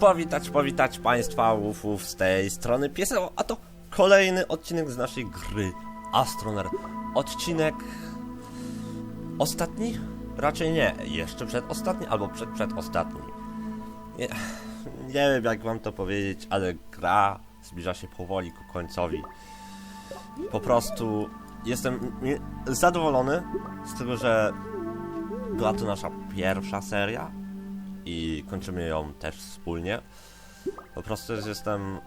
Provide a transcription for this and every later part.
powitać, powitać Państwa łufów z tej strony pieseł, a to kolejny odcinek z naszej gry Astroner. Odcinek ostatni? Raczej nie, jeszcze przedostatni albo przed przedostatni. Nie, nie wiem jak wam to powiedzieć, ale gra zbliża się powoli ku końcowi. Po prostu jestem zadowolony z tego, że była to nasza pierwsza seria i kończymy ją też wspólnie. Po prostu jestem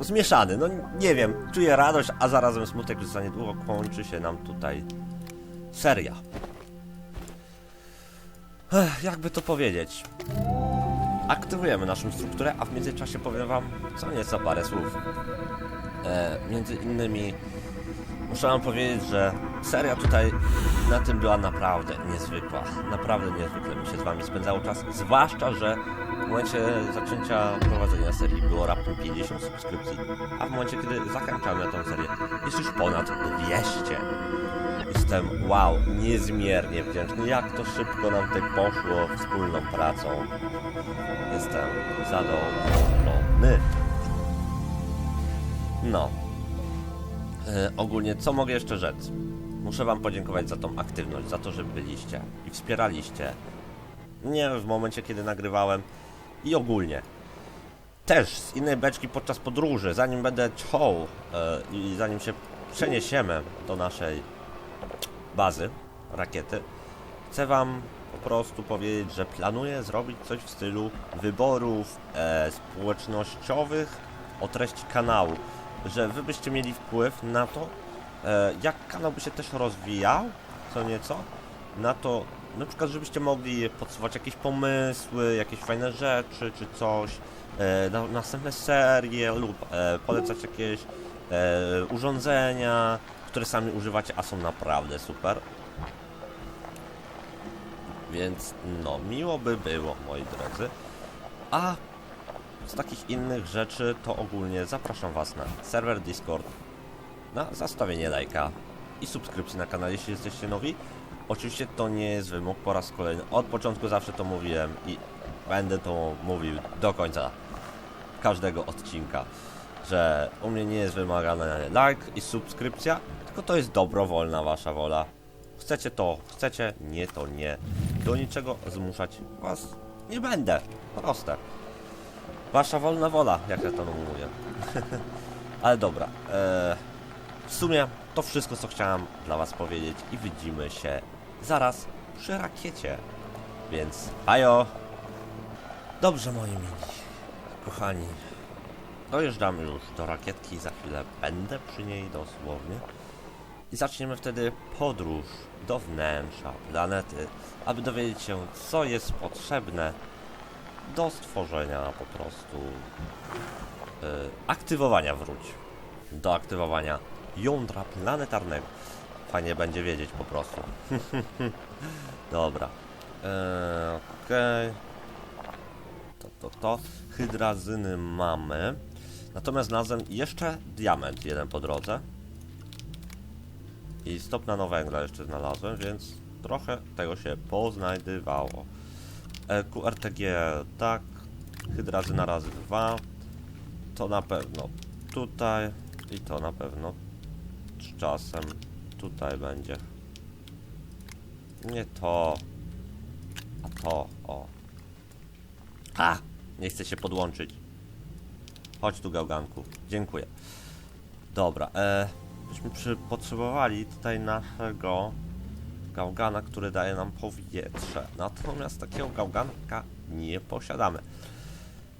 zmieszany, no nie wiem, czuję radość, a zarazem smutek, że za niedługo kończy się nam tutaj seria. Ech, jakby to powiedzieć? Aktywujemy naszą strukturę, a w międzyczasie powiem wam co nieco parę słów. E, między innymi muszę wam powiedzieć, że seria tutaj na tym była naprawdę niezwykła. Naprawdę niezwykle mi się z wami spędzało czas. Zwłaszcza, że w momencie zaczęcia prowadzenia serii było raptem 50 subskrypcji, a w momencie, kiedy zakończamy tę serię, jest już ponad 200. Jestem, wow, niezmiernie wdzięczny. Jak to szybko nam tutaj poszło wspólną pracą. Jestem zadowolony. No, E, ogólnie, co mogę jeszcze rzec? Muszę Wam podziękować za tą aktywność, za to, że byliście i wspieraliście. Nie w momencie, kiedy nagrywałem i ogólnie. Też z innej beczki podczas podróży, zanim będę ciął e, i zanim się przeniesiemy do naszej bazy rakiety, chcę Wam po prostu powiedzieć, że planuję zrobić coś w stylu wyborów e, społecznościowych o treści kanału, że Wy byście mieli wpływ na to, e, jak kanał by się też rozwijał, co nieco, na to, na przykład, żebyście mogli podsuwać jakieś pomysły, jakieś fajne rzeczy, czy coś, e, na następne serie lub e, polecać jakieś urządzenia, które sami używacie, a są naprawdę super. Więc no, miło by było, moi drodzy. A z takich innych rzeczy to ogólnie zapraszam Was na serwer Discord, na zostawienie lajka i subskrypcji na kanale, jeśli jesteście nowi. Oczywiście to nie jest wymóg po raz kolejny. Od początku zawsze to mówiłem i będę to mówił do końca każdego odcinka, że u mnie nie jest wymagany like i subskrypcja, tylko to jest dobrowolna Wasza wola. Chcecie to, chcecie, nie to nie. Do niczego zmuszać Was nie będę. Proste. Wasza wolna wola, jak ja to mówię. Ale dobra. E, w sumie to wszystko, co chciałem dla Was powiedzieć i widzimy się zaraz przy rakiecie. Więc ajo! Dobrze, moi mili, kochani. Dojeżdżamy już do rakietki, za chwilę będę przy niej dosłownie. I zaczniemy wtedy podróż do wnętrza planety, aby dowiedzieć się, co jest potrzebne do stworzenia po prostu y, aktywowania wróć. Do aktywowania jądra planetarnego. Fajnie będzie wiedzieć po prostu. Dobra. Eee, Okej. To, to, to. Hydrazyny mamy. Natomiast znalazłem jeszcze diament jeden po drodze. I stopna na węgla jeszcze znalazłem, więc trochę tego się poznajdywało. E, QRTG tak, hydrazyna razy dwa, to na pewno tutaj i to na pewno czasem tutaj będzie. Nie to, a to, o. A! Nie chcę się podłączyć. Chodź tu, gałganku. Dziękuję. Dobra, e, byśmy potrzebowali tutaj naszego gałgana, który daje nam powietrze. Natomiast takiego gałganka nie posiadamy.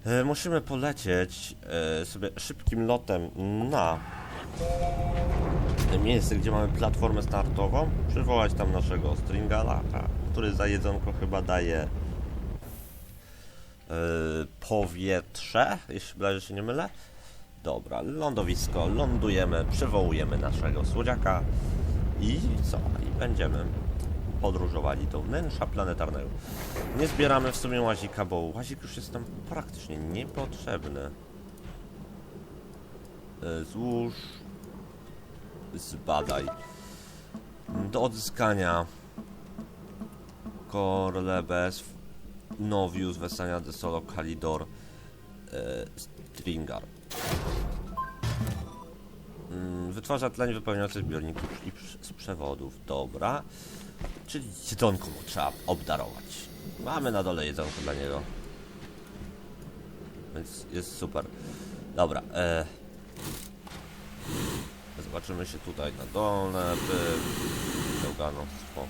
E, musimy polecieć e, sobie szybkim lotem na miejsce, gdzie mamy platformę startową, przywołać tam naszego stringala, który za jedzonko chyba daje e, powietrze, jeśli blaże się nie mylę. Dobra, lądowisko, lądujemy, przywołujemy naszego słodziaka i co? Będziemy podróżowali do wnętrza planetarnego. Nie zbieramy w sumie łazika, bo łazik już jest nam praktycznie niepotrzebny. E, Złóż, zbadaj. Do odzyskania Korle bez Novius, Vesania de Kalidor, e, Stringar. Wytwarza tleń wypełniający zbiorniki i z przewodów. Dobra. Czyli jedzonko mu trzeba obdarować. Mamy na dole jedzonko dla niego. Więc jest super. Dobra. E... Zobaczymy się tutaj na dole. By... Gałganostwo.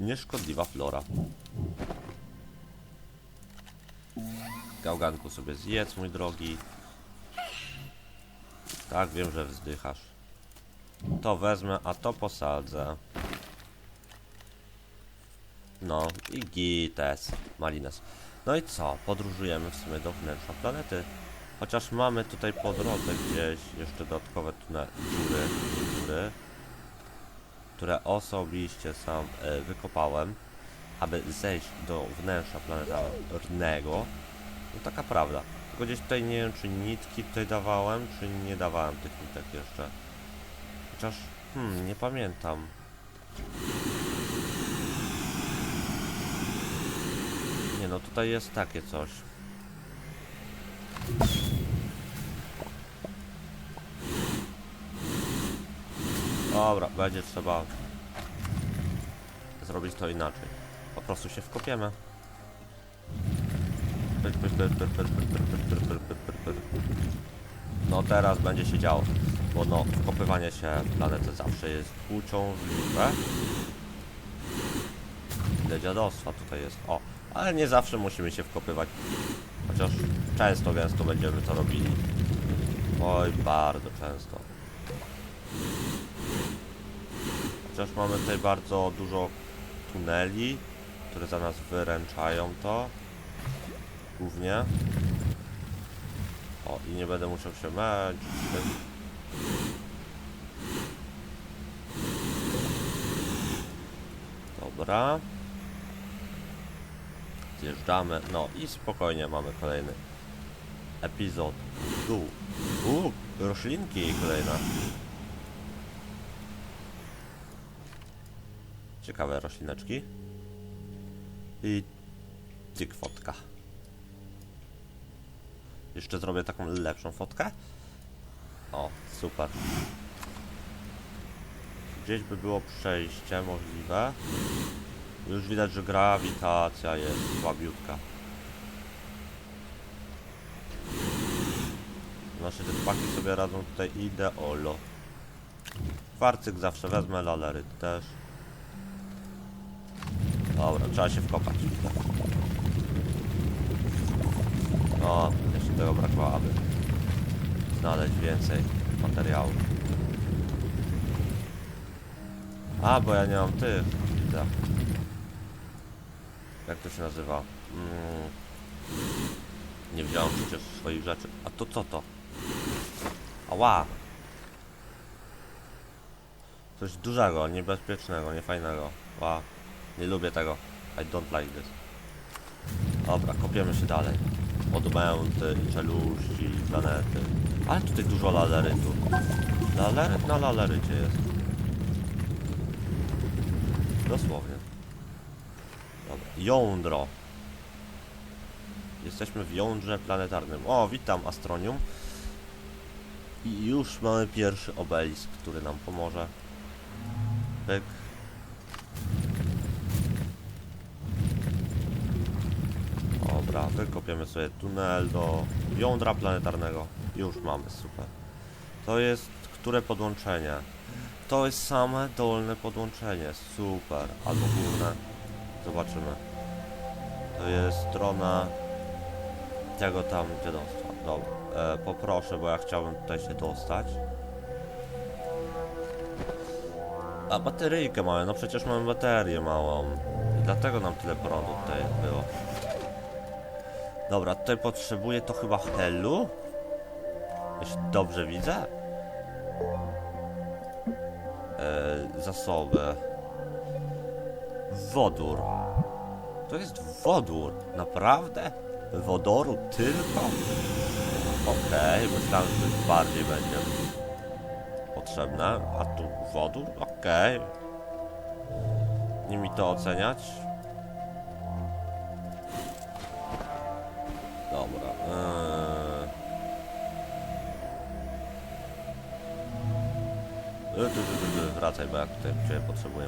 Nieszkodliwa flora. Gałganku sobie zjedz, mój drogi. Tak, wiem, że wzdychasz. To wezmę, a to posadzę. No i gites, malines. No i co? Podróżujemy w sumie do wnętrza planety. Chociaż mamy tutaj po drodze gdzieś jeszcze dodatkowe tunele, dziury, dziury, które osobiście sam e, wykopałem, aby zejść do wnętrza planetarnego. No taka prawda. Tylko gdzieś tutaj nie wiem, czy nitki tutaj dawałem, czy nie dawałem tych nitek jeszcze. Chociaż, hmm, nie pamiętam. Nie no, tutaj jest takie coś. Dobra, będzie trzeba zrobić to inaczej. Po prostu się wkopiemy. No teraz będzie się działo, bo no wkopywanie się w planetę zawsze jest uciążliwe. Ile dziadostwa tutaj jest. O, ale nie zawsze musimy się wkopywać. Chociaż często, gęsto będziemy to robili. Oj, bardzo często. Chociaż mamy tutaj bardzo dużo tuneli, które za nas wyręczają to. Głównie. O, i nie będę musiał się męczyć. Dobra. Zjeżdżamy. No i spokojnie mamy kolejny epizod. Tu. U, roślinki kolejne. Ciekawe roślineczki. I tyk fotka. Jeszcze zrobię taką lepszą fotkę. O, super. Gdzieś by było przejście możliwe. Już widać, że grawitacja jest słabiutka. Nasze jetpacki sobie radzą tutaj ideolo. Kwarcyk zawsze wezmę, lalery też. Dobra, trzeba się wkopać. O, tego brakło, aby znaleźć więcej materiału. A, bo ja nie mam tych. Widzę. Jak to się nazywa? Mm. Nie wziąłem przecież swoich rzeczy. A to co to? Ała! Coś dużego, niebezpiecznego, niefajnego. Ła. Nie lubię tego. I don't like this. Dobra, kopiemy się dalej. Odmęty, czeluści, planety. Ale tutaj dużo lalerytu. Laleryt na lalerycie jest. Dosłownie. Dobra, jądro. Jesteśmy w jądrze planetarnym. O, witam Astronium. I już mamy pierwszy obelisk, który nam pomoże. Pyk. Dobra, wykopiemy sobie tunel do jądra planetarnego. Już mamy, super. To jest które podłączenie? To jest same dolne podłączenie, super. Albo górne. Zobaczymy. To jest strona tego tam dziadostwa. Dobra, e, poproszę, bo ja chciałbym tutaj się dostać. A bateryjkę mamy, no przecież mamy baterię małą. I dlatego nam tyle prądu tutaj było. Dobra, tutaj potrzebuję to chyba helu? Jeśli dobrze widzę. E, zasoby. Wodór. To jest wodór. Naprawdę? Wodoru tylko? Okej, myślałem, że coś bardziej będzie potrzebne. A tu wodór? Okej. Nie mi to oceniać. E, ty, Wracaj, bo ja tutaj cię potrzebuję.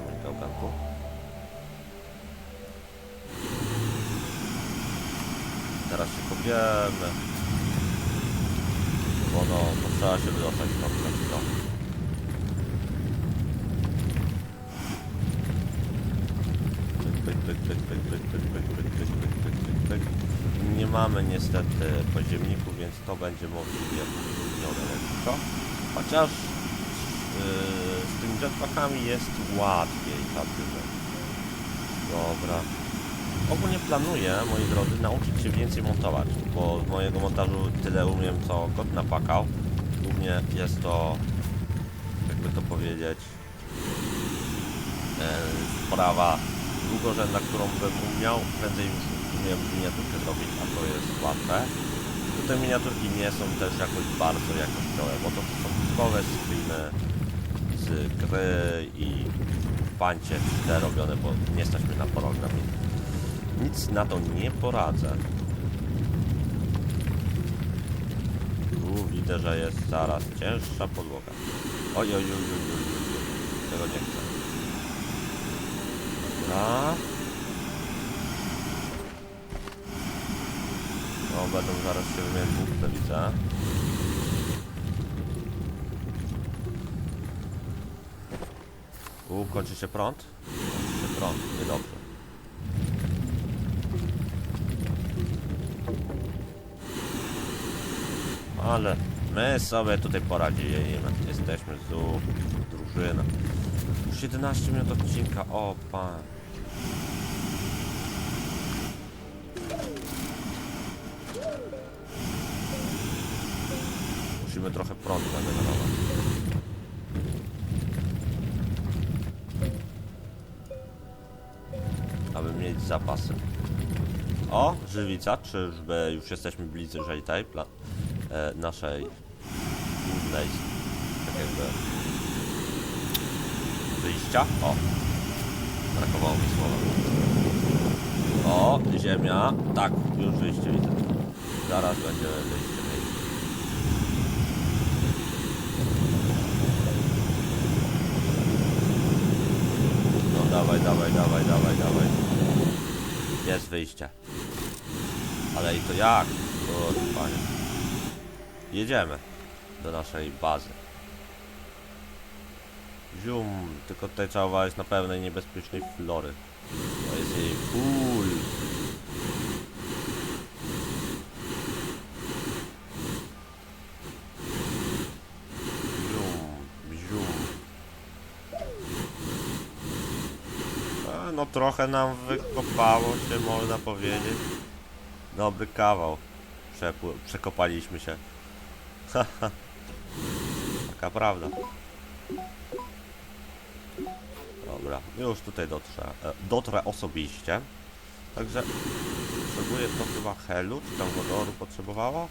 Teraz się kopiemy. Bo no, to trzeba się wydostać na chwilę. Pyk, pyk, pyk, pyk, pyk, pyk, pyk, pyk, pyk, pyk, pyk, pyk, pyk. Nie mamy niestety podziemników, więc to będzie możliwie lekko. Chociaż yy, z tymi jetpackami jest łatwiej, tak. Dobra. Ogólnie planuję, moi drodzy, nauczyć się więcej montować, bo z mojego montażu tyle umiem, co kot napakał. Głównie jest to, jakby to powiedzieć, e, sprawa długorzędna, którą bym umiał, prędzej już umiem miniaturkę zrobić, a to jest łatwe. Te miniaturki nie są też jakoś bardzo jakościowe, bo to są typowe screeny z gry i pancie te robione, bo nie stać mnie na program. Nic na to nie poradzę. Tu widzę, że jest zaraz cięższa podłoga. Oj, oj, oj, oj, oj, oj. Tego nie chcę. Dobra. No, będą zaraz się wymieniać bufy, widzę. U, kończy się prąd? Kończy się prąd, niedobrze. Ale my sobie tutaj poradzimy. Jesteśmy zu drużyna. Już 11 minut odcinka, o pan. Musimy trochę prądu nagenerować. Aby mieć zapasy. O, żywica, czyżby już jesteśmy bliżej tej pla e, naszej głównej tak jakby wyjścia. O, brakowało mi słowa. O, ziemia. Tak, już wyjście widzę. Zaraz będzie wyjście. No dawaj, dawaj, dawaj, dawaj, dawaj. Jest wyjście. Ale i to jak? Panie. Jedziemy do naszej bazy. Zium, tylko tutaj trzeba uważać na pewnej niebezpiecznej flory. To jest jej full. Zium, zium. E, No trochę nam wykopało się, można powiedzieć. Dobry kawał. Przepł- przekopaliśmy się. Haha. Taka prawda. Dobra, już tutaj dotrze, e, dotrę osobiście. Także potrzebuję to chyba helu, czy tam wodoru potrzebowało?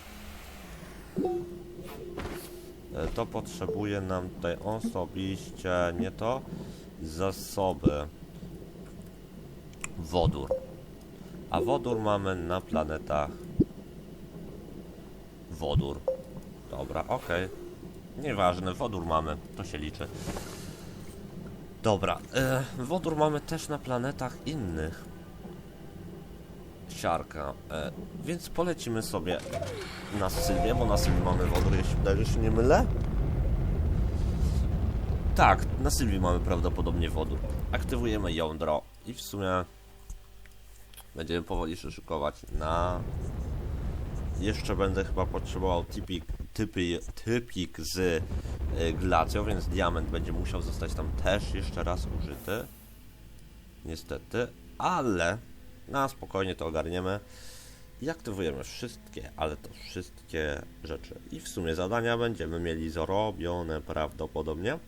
E, To potrzebuje nam tutaj osobiście, nie to, zasoby. Wodór. A wodór mamy na planetach. Wodór. Dobra, okej. Nieważne, wodór mamy, to się liczy. Dobra, e, wodór mamy też na planetach innych. Siarka, e, więc polecimy sobie na Sylwię, bo na Sylwii mamy wodór, jeśli dalej się nie mylę. Tak, na Sylwii mamy prawdopodobnie wodór. Aktywujemy jądro i w sumie będziemy powoli się szykować na... Jeszcze będę chyba potrzebował typik, typy, typik z y, glacją, więc diament będzie musiał zostać tam też jeszcze raz użyty. Niestety, ale na spokojnie to ogarniemy i aktywujemy wszystkie, ale to wszystkie rzeczy. I w sumie zadania będziemy mieli zrobione prawdopodobnie.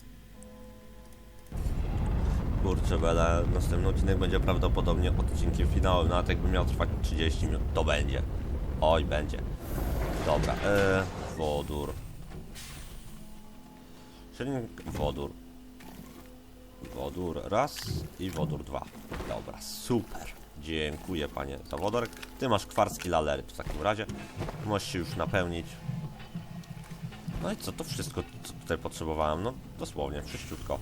Kurczę, bele, następny odcinek będzie prawdopodobnie odcinkiem finałowym, nawet jakby miał trwać 30 minut, to będzie. Oj, będzie. Dobra, e, wodór. Silnik wodór. Wodór raz i wodór dwa. Dobra, super. Dziękuję panie za wodorek. Ty masz kwarski lalery w takim razie. Możesz się już napełnić. No i co, to wszystko, co tutaj potrzebowałem. No, dosłownie, wszyściutko.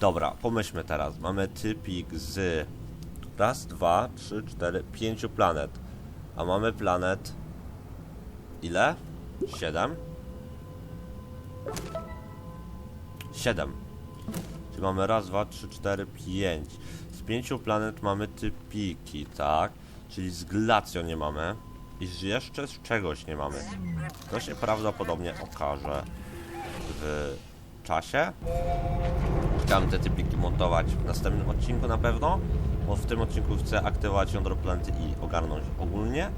Dobra, pomyślmy teraz. Mamy typik z raz, dwa, trzy, cztery, pięciu planet. A mamy planet... Ile? Siedem? Siedem. Czyli mamy raz, dwa, trzy, cztery, pięć. Z pięciu planet mamy typiki, tak? Czyli z glacją nie mamy. I z jeszcze z czegoś nie mamy. To się prawdopodobnie okaże w czasie. Chciałem te typiki montować w następnym odcinku na pewno, bo w tym odcinku chcę aktywować jądro planety i ogarnąć ogólnie.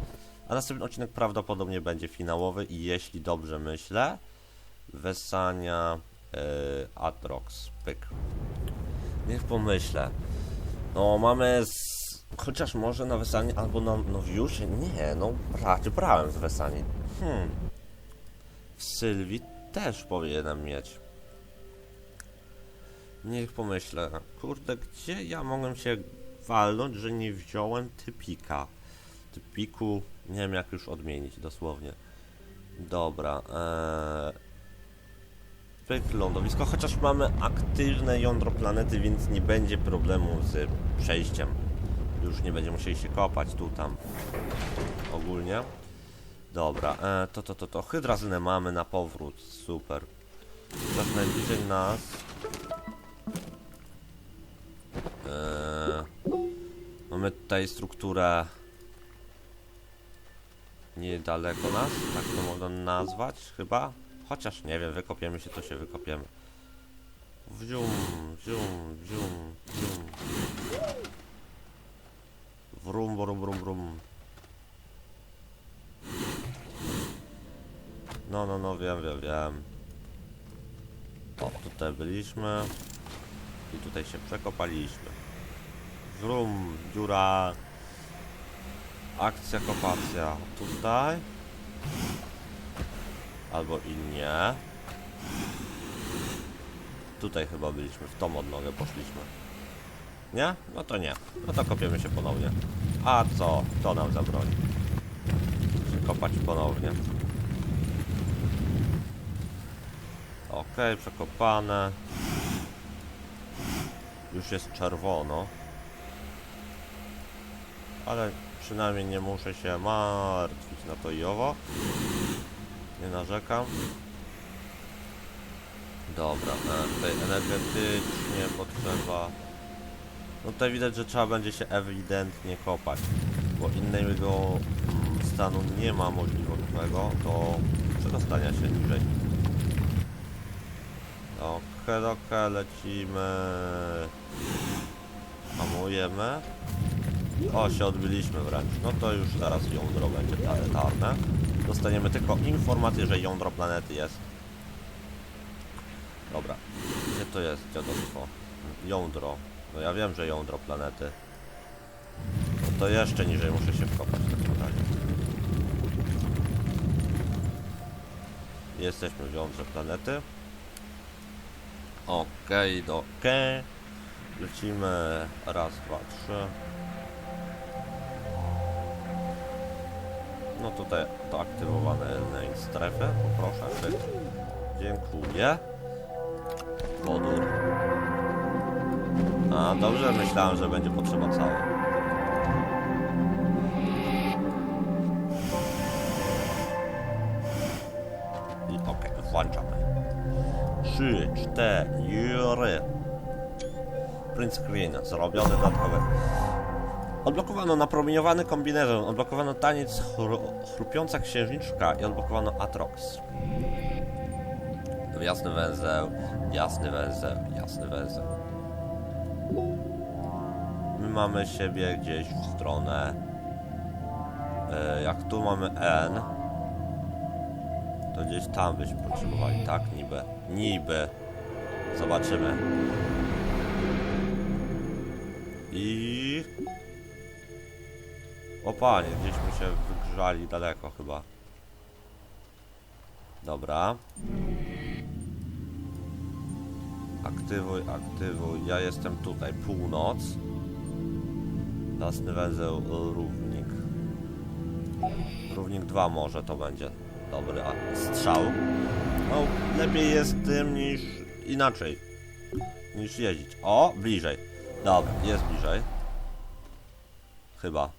A następny odcinek prawdopodobnie będzie finałowy i jeśli dobrze myślę, Wesania yy, Atrox. Pyk. Niech pomyślę. No mamy z... Chociaż może na Wesanie albo na Nowiusie? Nie, no raczej brałem z Wesani. Hmm. W Sylwii też powinienem mieć. Niech pomyślę. Kurde, gdzie ja mogłem się walnąć, że nie wziąłem typika? Typiku, nie wiem jak już odmienić dosłownie. Dobra, eee... Pyk, lądowisko, chociaż mamy aktywne jądro planety, więc nie będzie problemu z przejściem. Już nie będziemy musieli się kopać tu, tam. Ogólnie. Dobra, e, to, to, to, to. Hydrazynę mamy na powrót, super. Teraz najbliżej nas. E, mamy tutaj strukturę niedaleko nas, tak to można nazwać chyba. Chociaż nie wiem, wykopiemy się, to się wykopiemy. Wzium, wzium, wzium, wzium. Wrum, wrum, wrum, wrum. No, no, no, wiem, wiem, wiem. O, tutaj byliśmy. I tutaj się przekopaliśmy. Wrum, dziura. Akcja, kopacja. Tutaj. Albo i nie. Tutaj chyba byliśmy, w tą odnogę poszliśmy. Nie? No to nie. No to kopiemy się ponownie. A co? To nam zabroni. Się kopać ponownie. Okej, przekopane. Już jest czerwono. Ale przynajmniej nie muszę się martwić na to i owo. Nie narzekam. Dobra, e, tutaj energetycznie potrzeba. No tutaj widać, że trzeba będzie się ewidentnie kopać, bo innego mm, stanu nie ma możliwego do przedostania się niżej. Okej, okej, lecimy. Hamujemy. O, się odbiliśmy wręcz. No to już zaraz jądro będzie planetarne. Dostaniemy tylko informację, że jądro planety jest. Dobra. Gdzie to jest dziadostwo? Jądro. No ja wiem, że jądro planety. No to jeszcze niżej muszę się wkopać w takim razie. Jesteśmy w jądrze planety. Okej, okej. Lecimy. Raz, dwa, trzy. No tutaj to aktywowane na strefę. Poproszę. Dziękuję. Wodór. A, dobrze myślałem, że będzie potrzeba cała. I włączamy. Trzy, cztery. Print screen, zrobiony dodatkowy. Odblokowano napromieniowany kombinezon, odblokowano taniec chru chrupiąca księżniczka i odblokowano Atrox. Jasny węzeł, jasny węzeł, jasny węzeł. My mamy siebie gdzieś w stronę. E, jak tu mamy N, to gdzieś tam byśmy potrzebowali, tak? Niby. Niby. Zobaczymy. I... O panie, gdzieśmy się wygrzali daleko chyba. Dobra. aktywuj, aktywuj. Ja jestem tutaj, północ. Jasny węzeł, y, równik. Równik 2 może to będzie dobry strzał. No, lepiej jest tym niż inaczej. Niż jeździć. O, bliżej. Dobra, jest bliżej. Chyba.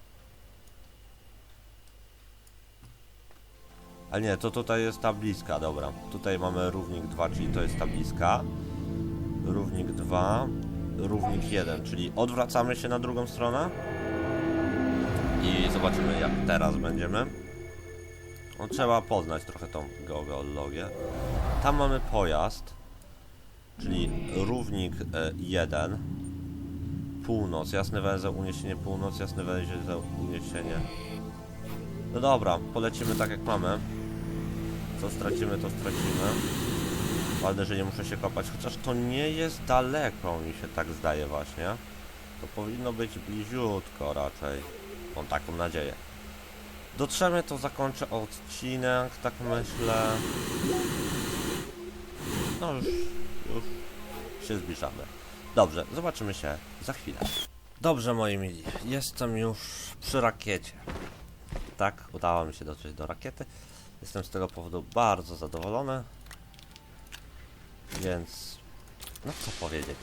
A nie, to tutaj jest tabliska, dobra. Tutaj mamy równik 2, czyli to jest tabliska. Równik 2, równik 1, czyli odwracamy się na drugą stronę. I zobaczymy jak teraz będziemy. No, trzeba poznać trochę tą geologię. Tam mamy pojazd, czyli równik 1. Północ, jasny węzeł, uniesienie północ, jasny węzeł, uniesienie. No dobra, polecimy tak jak mamy. Co stracimy, to stracimy. Ważne, że nie muszę się kopać, chociaż to nie jest daleko, mi się tak zdaje właśnie. To powinno być bliziutko raczej. Mam taką nadzieję. Dotrzemy, to zakończę odcinek, tak myślę. No już, już się zbliżamy. Dobrze, zobaczymy się za chwilę. Dobrze, moi mili, jestem już przy rakiecie. Tak, udało mi się dotrzeć do rakiety. Jestem z tego powodu bardzo zadowolony. Więc, no co powiedzieć.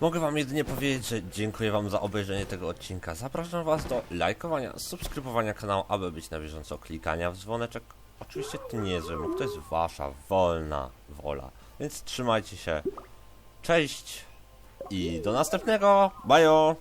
Mogę wam jedynie powiedzieć, że dziękuję wam za obejrzenie tego odcinka. Zapraszam was do lajkowania, subskrybowania kanału, aby być na bieżąco, klikania w dzwoneczek. Oczywiście to nie jest wymóg, to jest wasza wolna wola. Więc trzymajcie się. Cześć i do następnego. Bajo!